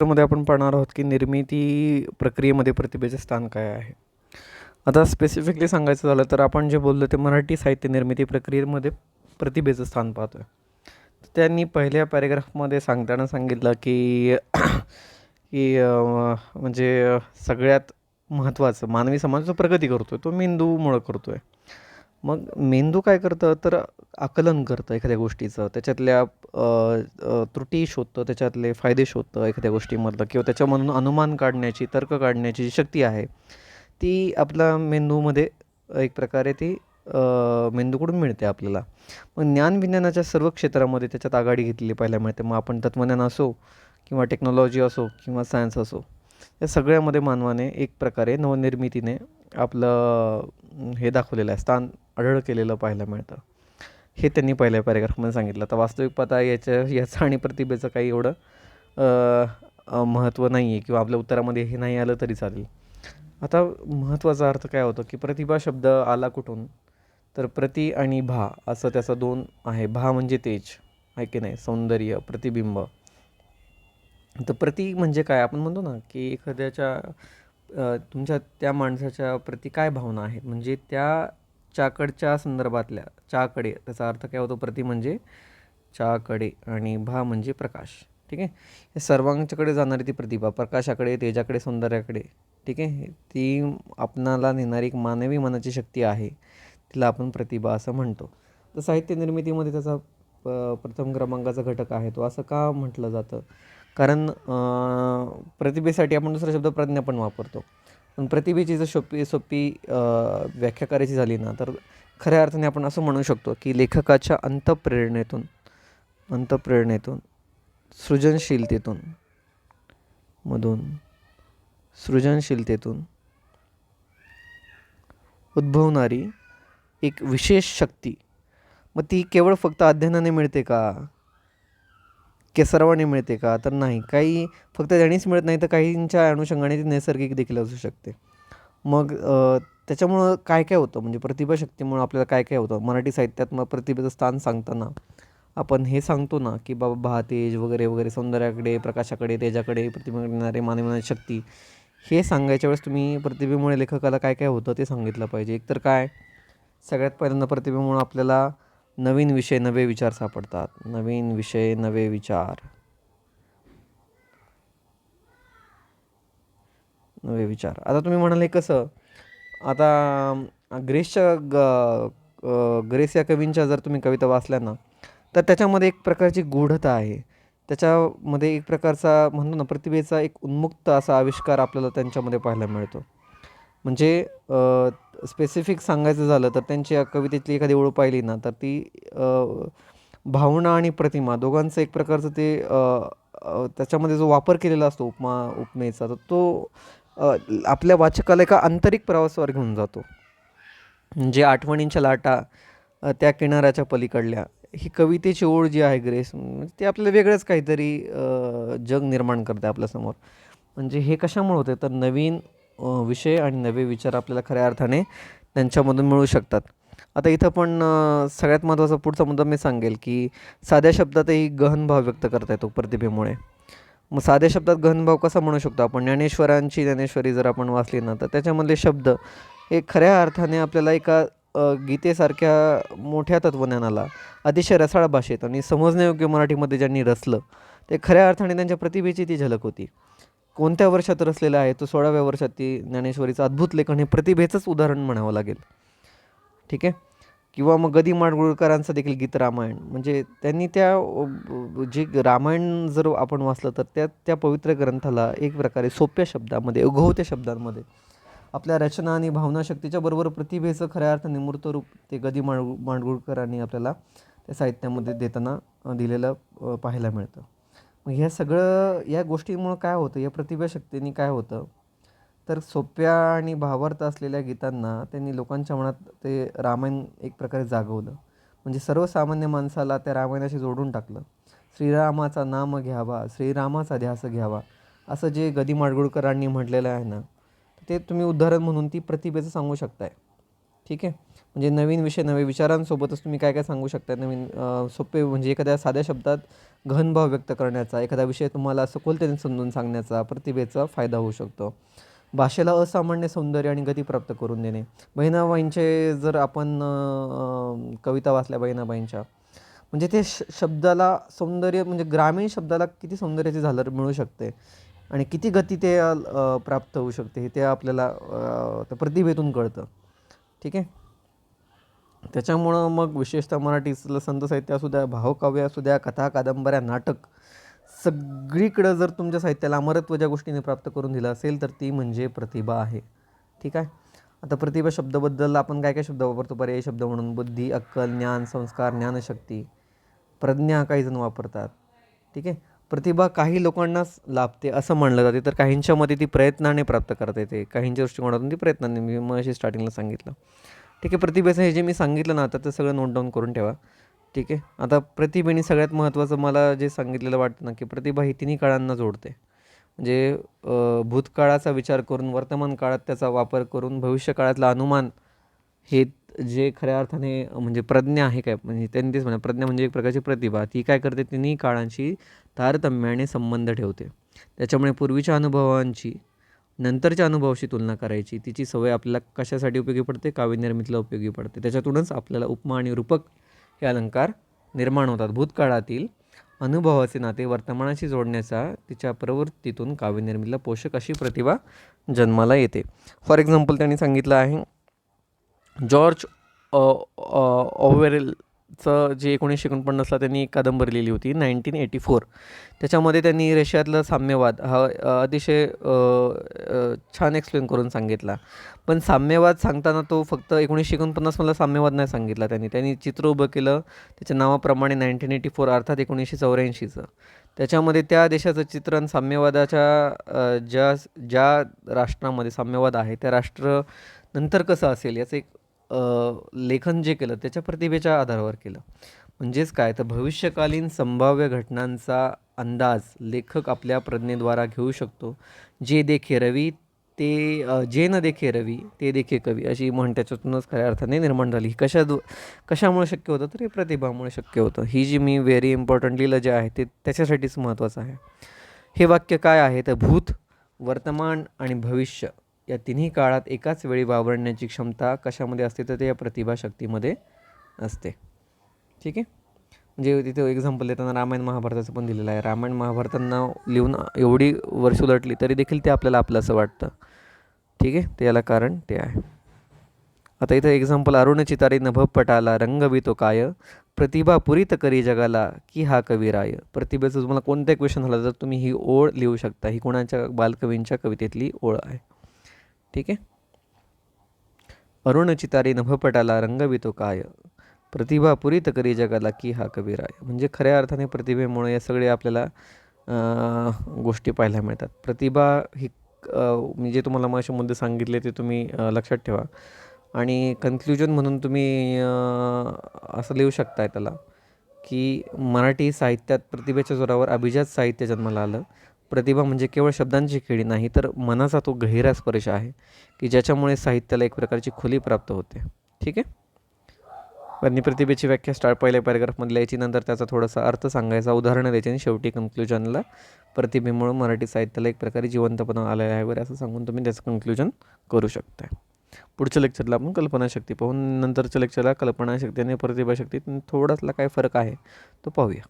मध्ये आपण पाहणार आहोत की निर्मिती प्रक्रियेमध्ये प्रतिभेचे स्थान काय आहे. आता स्पेसिफिकली सांगायचं झालं तर आपण जे बोललो ते मराठी साहित्य निर्मिती प्रक्रियेमध्ये प्रतिभेचं स्थान पाहतो आहे त्यांनी पहिल्या पॅरेग्राफमध्ये सांगताना सांगितलं की की म्हणजे सगळ्यात महत्त्वाचं मानवी समाज जो प्रगती करतो आहे तो मेंदूमुळं करतो आहे मग मेंदू काय करतं? तर आकलन करतं एखाद्या गोष्टीचं. त्याच्यातल्या त्रुटी शोधतं त्याच्यातले फायदे शोधतं एखाद्या गोष्टीमधलं. किंवा त्याच्यामधून अनुमान काढण्याची तर्क काढण्याची जी शक्ती आहे ती आपल्या मेंदूमध्ये एक प्रकारे ती मेंदूकडून मिळते आपल्याला. मग ज्ञान विज्ञानाच्या सर्व क्षेत्रामध्ये त्याच्यात आघाडी घेतलेली पाहायला मिळते. मग आपण तत्त्वज्ञान असो किंवा टेक्नॉलॉजी असो किंवा सायन्स असो या सगळ्यामध्ये मानवाने एक प्रकारे नवनिर्मितीने आपलं हे दाखवलेलं आहे. स्थान अढळ केलेलं पाहायला मिळतं. हे त्यांनी पहिल्या पॅरेग्राफमध्ये सांगितलं. तर वास्तविक पता याच्या याचं आणि प्रतिभेचं काही एवढं महत्त्व नाही आहे किंवा आपल्या उत्तरामध्ये हे नाही आलं तरी चालेल. आता महत्त्वाचा अर्थ काय होतो की प्रतिभा शब्द आला कुठून? तर प्रति आणि भा असं त्याचा दोन आहे. भा म्हणजे तेज आहे की नाही? सौंदर्य प्रतिबिंब. तर प्रति म्हणजे काय? आपण म्हणतो ना की एखाद्याच्या तुमच्या त्या माणसाच्या प्रति काय भावना आहेत? म्हणजे त्या च्याकडच्या संदर्भातल्या चाकडे त्याचा अर्थ काय होतो? प्रति म्हणजे चाकडे आणि भा म्हणजे प्रकाश. ठीक आहे? या सर्वांच्याकडे जाणारी ती प्रतिभा प्रकाशाकडे तेजाकडे सौंदर्याकडे. ठीक आहे? ती आपणाला नेणारी एक मानवी मनाची शक्ती आहे. तिला आपण प्रतिभा असं म्हणतो. तर साहित्य निर्मितीमध्ये त्याचा प- प्रथम क्रमांकाचा घटक आहे तो असं का म्हटलं जातं? कारण प्रतिभेसाठी आपण दुसरा शब्द प्रज्ञा पण वापरतो. पण प्रतिभेची जर सोपी सोपी व्याख्या करायची झाली ना तर खऱ्या अर्थाने आपण असं म्हणू शकतो की लेखकाच्या अंतप्रेरणेतून अंतप्रेरणेतून सृजनशीलतेतून मधून सृजनशीलतेतून उद्भवणारी एक विशेष शक्ती. मग ती केवळ फक्त अध्ययनाने मिळते का? केसरवाने मिळते का? तर नाही. काही फक्त त्यांनीच मिळत नाही तर काहींच्या अनुषंगाने ती नैसर्गिक देखील असू शकते. मग त्याच्यामुळं काय काय होतं? म्हणजे प्रतिभाशक्तीमुळं आपल्याला काय काय होतं? मराठी साहित्यात मग प्रतिभेचं स्थान सांगताना आपण हे सांगतो ना की बाबा भातेज वगैरे वगैरे सौंदर्याकडे प्रकाशाकडे तेजाकडे प्रतिभा येणारे मानवी शक्ती हे सांगायच्या वेळेस तुम्ही प्रतिभेमुळे लेखकाला काय काय होतं ते सांगितलं पाहिजे. एकतर काय? सगळ्यात पहिल्यांदा प्रतिभेमुळं आपल्याला नवीन विषय नवे विचार सापडतात. नवीन विषय नवे विचार. नवे विचार. आता तुम्ही म्हणाले कसं? आता ग्रेसच्या ग ग्रेस या कवींच्या जर तुम्ही कविता वाचल्या ना तर त्याच्यामध्ये एक प्रकारची गूढता आहे. त्याच्यामध्ये एक प्रकारचा म्हणतो ना प्रतिभेचा एक उन्मुक्त असा आविष्कार आपल्याला त्यांच्यामध्ये पाहायला मिळतो. म्हणजे स्पेसिफिक सांगायचं झालं तर त्यांची कवितेतली एखादी ओळ पाहिली ना तर ती भावना आणि प्रतिमा दोघांचं एक प्रकारचं ते त्याच्यामध्ये जो वापर केलेला असतो उपमा उपमेचा तर तो आपल्या वाचकाला एका आंतरिक प्रवासावर घेऊन जातो. म्हणजे आठवणींच्या लाटा त्या किनाऱ्याच्या पलीकडल्या ही कवितेची ओळ जी आहे ग्रेस म्हणजे ते आपल्याला वेगळंच काहीतरी जग निर्माण करते आपल्यासमोर. म्हणजे हे कशामुळे होते? तर नवीन विषय आणि नवे विचार आपल्याला खऱ्या अर्थाने त्यांच्यामधून मिळू शकतात. आता इथं पण सगळ्यात महत्त्वाचा पुढचा मुद्दा मी सांगेल की साध्या शब्दातही गहन भाव व्यक्त करता येतो प्रतिभेमुळे. मग साध्या शब्दात गहनभाव कसा म्हणू शकतो आपण? ज्ञानेश्वरांची ज्ञानेश्वरी जर आपण वाचली ना तर त्याच्यामधले शब्द हे खऱ्या अर्थाने आपल्याला एका गीतेसारख्या मोठ्या तत्त्वज्ञानाला अतिशय रसाळ भाषेत आणि समजण्यायोग्य मराठीमध्ये ज्यांनी रचलं ते खऱ्या अर्थाने त्यांच्या प्रतिभेची ती झलक होती. कोणत्या वर्षात रचलेला आहे? तो सोळाव्या वर्षात ती ज्ञानेश्वरीचं अद्भुत लेखन हे प्रतिभेचंच उदाहरण म्हणावं लागेल. ठीक आहे? किंवा मग गदी माडगुळकरांचं देखील गीत रामायण. म्हणजे त्यांनी त्या जे रामायण जर आपण वाचलं तर त्या त्या पवित्र ग्रंथाला एक प्रकारे सोप्या शब्दामध्ये उघवत्या शब्दांमध्ये आपल्या रचना आणि भावनाशक्तीच्या बरोबर प्रतिभेचं खऱ्या अर्थाने मूर्त रूप ते गदी माड माडगुळकरांनी आपल्याला त्या साहित्यामध्ये देताना दिलेलं पाहायला मिळतं. मग ह्या सगळं या गोष्टींमुळं काय होतं? या प्रतिभाशक्तीने काय होतं? तर सोप्या आणि भावार्थ असलेल्या गीतांना त्यांनी लोकांच्या मनात ते रामायण एक प्रकारे जागवलं. म्हणजे सर्वसामान्य माणसाला त्या रामायणाशी जोडून टाकलं. श्रीरामाचा नाम घ्यावा श्रीरामाचा ध्यास घ्यावा असं जे गदी माडगुळकरांनी म्हटलेलं आहे ना ते तुम्ही उदाहरण म्हणून ती प्रतिभेचं सांगू शकताय. ठीक आहे? म्हणजे नवीन विषय नवे विचारांसोबतच तुम्ही काय काय सांगू शकता नवीन सोपे म्हणजे एखाद्या साध्या शब्दात गहनभाव व्यक्त करण्याचा एखादा विषय तुम्हाला सखोलतेने समजून सांगण्याचा प्रतिभेचा फायदा होऊ शकतो. भाषेला असामान्य सौंदर्य आणि गती प्राप्त करून देणे. बहिणाबाईंचे जर आपण कविता वाचल्या बहिणाबाईंच्या म्हणजे ते श शब्दाला सौंदर्य म्हणजे ग्रामीण शब्दाला किती सौंदर्याची झालर मिळू शकते आणि किती गती ते प्राप्त होऊ शकते हे ते आपल्याला त्या प्रतिभेतून कळतं. ठीक आहे? त्याच्यामुळं मग विशेषतः मराठीतलं संत साहित्य असू द्या भावकाव्य असू द्या कथा कादंबऱ्या नाटक सगळीकडं जर तुमच्या साहित्याला अमरत्व ज्या गोष्टीने प्राप्त करून दिलं असेल तर ती म्हणजे प्रतिभा आहे. ठीक आहे? आता प्रतिभा शब्दाबद्दल आपण काय काय शब्द वापरतो? पर्यायी शब्द म्हणून बुद्धी अक्कल ज्ञान संस्कार ज्ञानशक्ती प्रज्ञा काही जण वापरतात. ठीक आहे? प्रतिभा काही लोकांनाच लाभते असं म्हणलं जाते तर काहींच्या मते ती प्रयत्नाने प्राप्त करता येते. काहींच्या दृष्टिकोनातून ती प्रयत्नाने. मी मग अशी स्टार्टिंगला सांगितलं. ठीक आहे प्रतिभेचं हे जे मी सांगितलं ना आता ते सगळं नोट डाऊन करून ठेवा. ठीक आहे आता प्रतिभेने सगळ्यात महत्त्वाचं मला जे सांगितलेलं वाटतं ना की प्रतिभा ही तिन्ही काळांना जोडते. म्हणजे भूतकाळाचा विचार करून वर्तमान काळात त्याचा वापर करून भविष्यकाळातलं अनुमान हे जे खऱ्या अर्थाने म्हणजे प्रज्ञा आहे काय म्हणजे त्यांनी तेच म्हणा प्रज्ञा म्हणजे एक प्रकारची प्रतिभा. ती काय करते? तिन्ही काळांशी तारतम्याने संबंध ठेवते. त्याच्यामुळे पूर्वीच्या अनुभवांची नंतरच्या अनुभवाशी तुलना करायची. तिची सवय आपल्याला कशासाठी उपयोगी पडते? काव्यनिर्मितीला उपयोगी पडते. त्याच्यातूनच आपल्याला उपमा आणि रूपक हे अलंकार निर्माण होतात. भूतकाळातील अनुभवाचे नाते वर्तमानाशी जोडण्याचा तिच्या प्रवृत्तीतून काव्यनिर्मितीला पोषक अशी प्रतिभा जन्माला येते. फॉर एक्झाम्पल त्यांनी सांगितलं आहे जॉर्ज ऑवेरेल चं जे एकोणीसशे एकोणपन्नासला त्यांनी एक कादंबरी लिहिली होती नाईन्टीन एटी फोर. त्याच्यामध्ये त्यांनी रशियातला साम्यवाद हा अतिशय छान एक्सप्लेन करून सांगितला. पण साम्यवाद सांगताना तो फक्त एकोणीसशे एकोणपन्नासमधला साम्यवाद नाही सांगितला त्यांनी. त्यांनी चित्र उभं केलं त्याच्या नावाप्रमाणे नाईन्टीन एटी फोर अर्थात एकोणीसशे चौऱ्याऐंशीचं. त्याच्यामध्ये त्या देशाचं चित्रण साम्यवादाच्या ज्या ज्या राष्ट्रामध्ये साम्यवाद आहे त्या राष्ट्र नंतर कसं असेल याचं एक लेखन जे केलं त्याच्या प्रतिभेच्या आधारावर केलं. म्हणजेच काय? तर भविष्यकालीन संभाव्य घटनांचा अंदाज लेखक आपल्या प्रज्ञेद्वारा घेऊ शकतो. जे देखे रवी ते जे न देखे रवी ते देखे कवी अशी म्हण त्याच्यातूनच खऱ्या अर्थाने निर्माण झाली. ही कशा कशामुळे शक्य होतं? तर हे प्रतिभामुळे शक्य होतं. ही जी मी व्हेरी इम्पॉर्टंट लिहिलं जे आहे ते त्याच्यासाठीच महत्त्वाचं आहे. हे वाक्य काय आहे? तर भूत वर्तमान आणि भविष्य. या तिन्ही काळात एकाच वेळी वावरण्याची क्षमता कशामध्ये असते? तर ते या प्रतिभाशक्तीमध्ये असते. ठीक आहे? म्हणजे तिथे एक्झाम्पल देताना रामायण महाभारताचं पण दिलेलं आहे. रामायण महाभारतांना लिहून एवढी वर्ष उलटली तरी देखील ते आपल्याला आपलं असं वाटतं. ठीक आहे? ते याला कारण ते आहे. आता इथं एक्झाम्पल अरुण चितारी नभ पटाला काय? प्रतिभा पुरीत करी जगाला की हा कविराय प्रतिभेचं तुम्हाला कोणत्या क्वेश्चन झाला तर तुम्ही ही ओळ लिहू शकता. ही कोणाच्या? बालकवींच्या कवितेतली ओळ आहे. ठीक आहे? अरुण चितारी नभपटाला रंगवितो काय? प्रतिभा पुरीत करी जगाला की हा कबीराय म्हणजे खऱ्या अर्थाने प्रतिभेमुळे या सगळे आपल्याला गोष्टी पाहायला मिळतात. प्रतिभा ही मी जे तुम्हाला मग असे मुद्दे सांगितले ते तुम्ही लक्षात ठेवा. आणि कन्क्ल्युजन म्हणून तुम्ही असं लिहू शकताय त्याला की मराठी साहित्यात प्रतिभेच्या जोरावर अभिजात साहित्य जन्माला आलं. प्रतिभा म्हणजे केवळ शब्दांची खेळी नाही तर मनाचा तो गहिरा स्पर्श आहे की ज्याच्यामुळे साहित्याला एक प्रकारची खुली प्राप्त होते. ठीक आहे? आणि प्रतिभेची व्याख्या स्टार्ट पहिल्या पॅरेग्राफमध्ये लिहायची नंतर त्याचा थोडासा अर्थ सांगायचा. उदाहरणं द्यायची आणि शेवटी कन्क्ल्युजनला प्रतिभेमुळे मराठी साहित्याला एक प्रकारे जिवंतपणा आलेला आहे वगैरे असं सांगून तुम्ही त्याचं कन्क्ल्युजन करू शकता पुढच्या लेक्चरला आपण कल्पनाशक्ती पाहून नंतरच्या लेक्चरला कल्पनाशक्ती आणि प्रतिभाशक्ती थोडासा काय फरक आहे तो पाहूया.